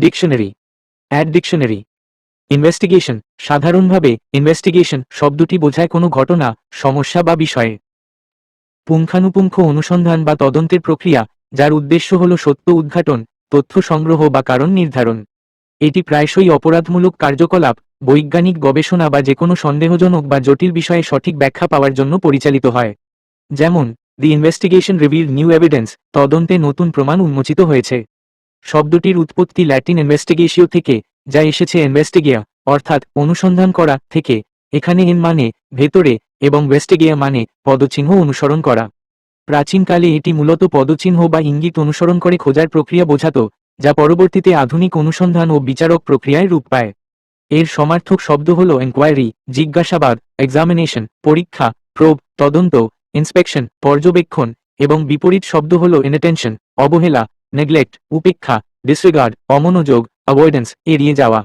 Dictionary, add dictionary, investigation, সাধারণভাবে investigation শব্দটি বোঝায় কোনো ঘটনা, সমস্যা বা বিষয়ে। পুঙ্খানুপুঙ্খ অনুসন্ধান বা তদন্তের প্রক্রিয়া, যার উদ্দেশ্য হল সত্য উদ্ঘাটন, তথ্য সংগ্রহ বা কারণ নির্ধারণ। এটি প্রায়শই অপরাধমূলক কার্যকলাপ, বৈজ্ঞানিক গবেষণা বা যে কোনো সন্দেহজনক বা জটিল বিষয়ে সঠিক ব্যাখ্যা পাওয়ার জন্য পরিচালিত হয়। যেমন, the investigation reveal new evidence তদন্তে নতুন প্রমাণ উন্মোচিত হয়েছে। শব্দটির উৎপত্তি ল্যাটিন ইনভেস্টিগেশিও থেকে, যা এসেছে ইনভেস্টিগিয়া, অর্থাৎ অনুসন্ধান করা থেকে, এখানে এন মানে ভেতরে, এবং ভেস্টিগিয়া মানে পদচিহ্ন অনুসরণ করা। প্রাচীনকালে এটি মূলত পদচিহ্ন বা ইঙ্গিত অনুসরণ করে খোঁজার প্রক্রিয়া বোঝাত, যা পরবর্তীতে আধুনিক অনুসন্ধান ও বিচারক প্রক্রিয়ায় রূপ পায়। এর সমার্থক শব্দ হল এনকোয়ারি জিজ্ঞাসাবাদ এক্সামিনেশন পরীক্ষা প্রোব তদন্ত ইন্সপেকশন পর্যবেক্ষণ, এবং বিপরীত শব্দ হল ইনটেনশন অবহেলা নেগলেক্ট উপেক্ষা ডিসরিগার্ড অমনোযোগ অ্যাভয়েডেন্স এড়িয়ে যাওয়া।